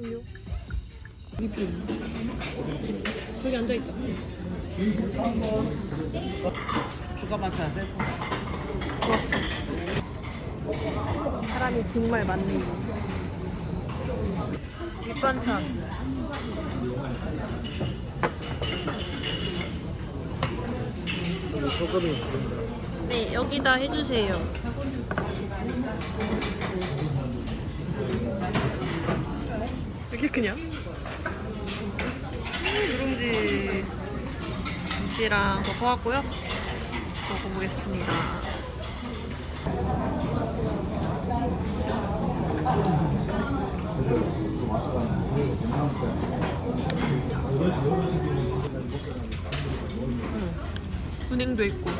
리뷰. 저기 앉아있자. 추가 반찬 세트. 사람이 정말 많네요. 밑반찬. 소금이 있습니다. 네, 여기다 해주세요. 이렇게? 음, 누룽지 김치랑 더 퍼왔고요. 먹어보겠습니다. 은행도 있고.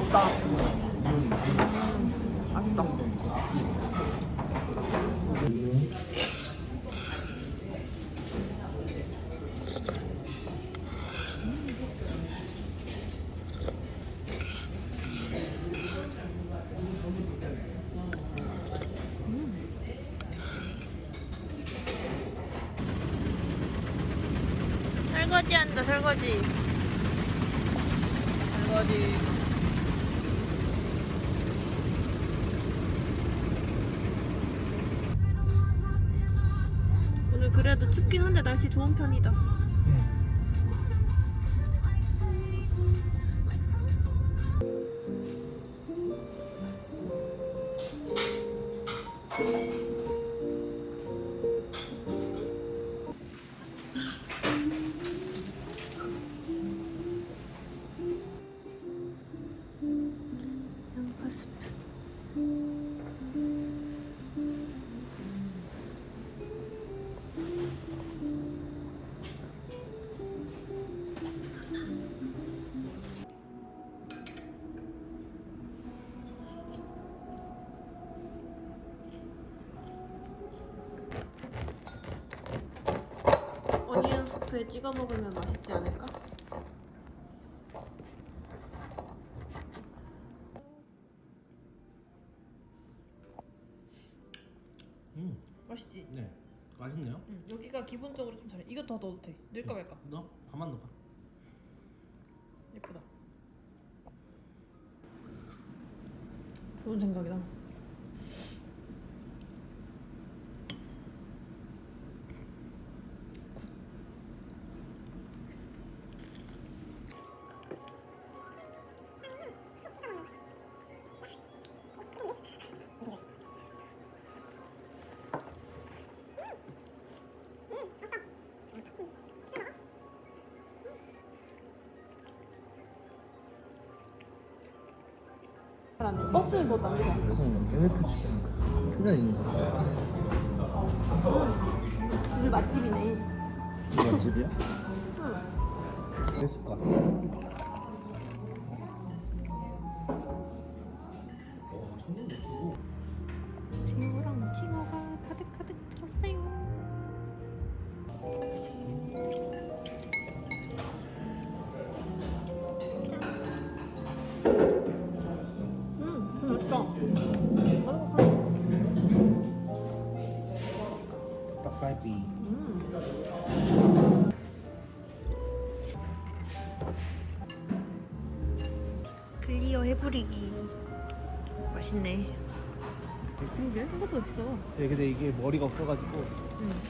부드럽다. 음, 맛있다. 설거지 한다, 설거지. 설거지. 그래도 춥긴 한데 날씨 좋은 편이다. 스프에 찍어 먹으면 맛있지 않을까? 음, 맛있지? 네, 맛있네요. 응, 여기가 기본적으로 좀 잘해. 이거 더 넣어도 돼. 넣을까 말까? 너 반만 넣어봐. 예쁘다. 좋은 생각이다. 잘안 버스 그것도 안 좋아. 이건 NFC 표현 있는데. 우리 맛집이네. 이건 집이야? 됐을 것 클리어 해부리기. 맛있네. 이게 생각보다 있어. 네, 근데 이게 머리가 없어가지고. 응.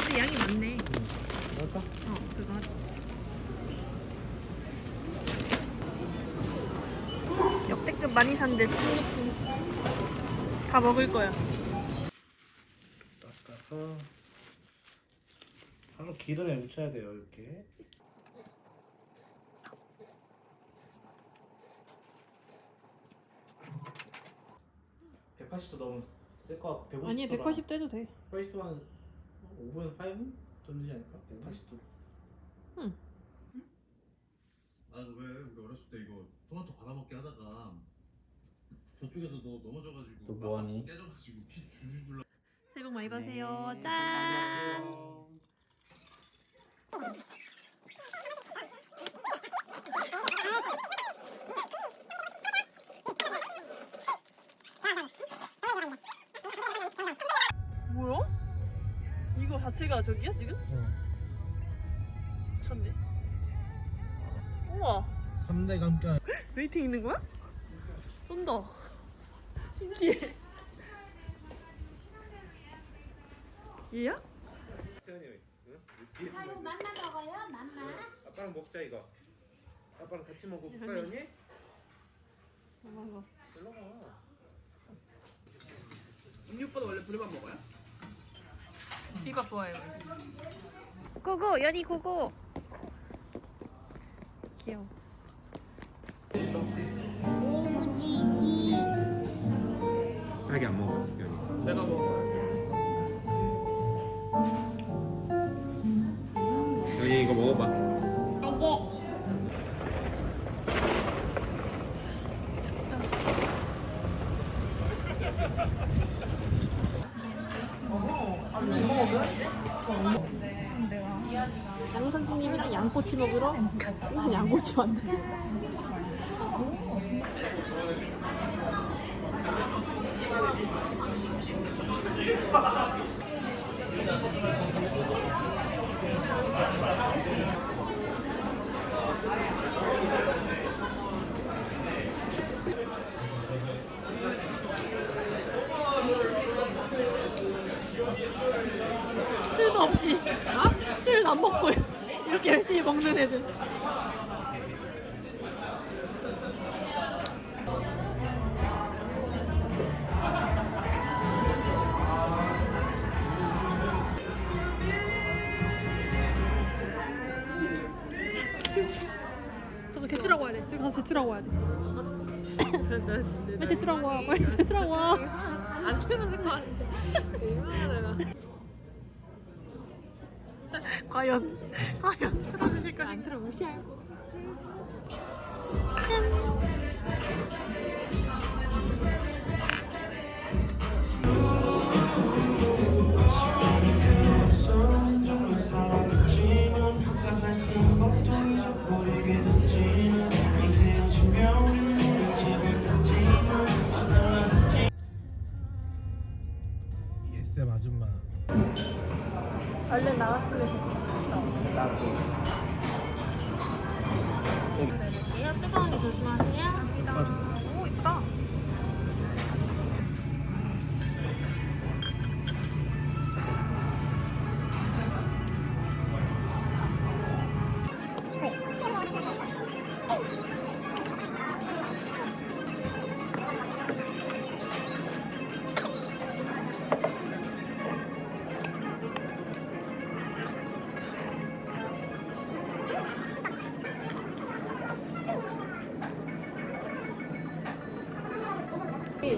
근데 양이 많네. 할까? 어, 그거 하자. 역대급 많이 샀는데 친구품 다 먹을 거야. 닦아서 바로 기름에 묻혀야 돼요 이렇게. (180도) 너무 셀것 같고 (150도) 아니 180 떼도 돼. 180도 한 5분에서 8분? 돌리지 않을까? 180도 아왜 우리 어렸을 때 이거 토마토 받아먹기 하다가 저쪽에서 너 넘어져가지고 또 뭐하니? 막 깨져가지고 피 줄줄 새해 복 많이 받으세요. 네, 짠. 안녕하세요. 뭐야? 이거 자체가 저기야 지금? 미쳤네. 우와. 3대 감겨 웨이팅 있는 거야? 쩐다. 신기해. 얘야? 아유 맘마 먹어요 맘마 아빠랑 먹자 이거 아빠랑 같이 먹어볼까 연이? 엄마가. 일로 와 비밥 좋아해요. 고고 연이 고고. 귀여워. 자기 안 먹어 연이 내가 먹어. 양 선생님이랑 양꼬치 먹으러 양꼬치 왔네. 틀어질 것 같은데 얼마나 내가 과연 과연 틀어주실 것인가 안 틀어 무시할 정말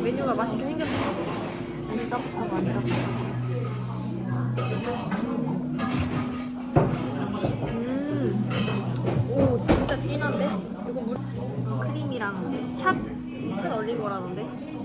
메뉴가 맛있게 생겼어 안 짭하고 안 짭하고 음. 오 진짜 진한데? 이거 물 크림이랑 샷? 샷 얼린 거라던데?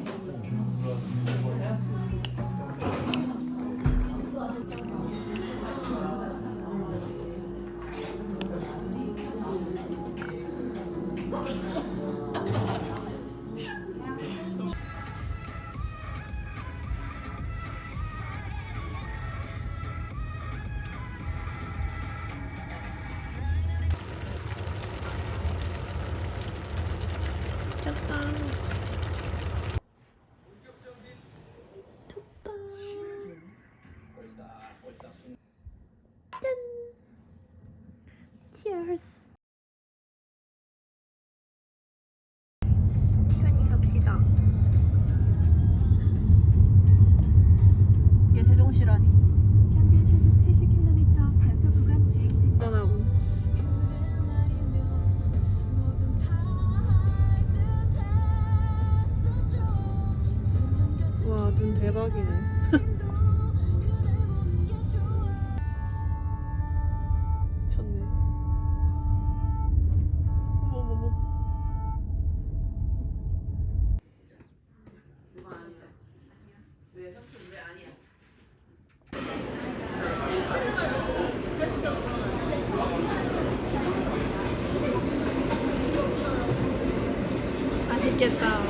대박이네. 맛있겠다.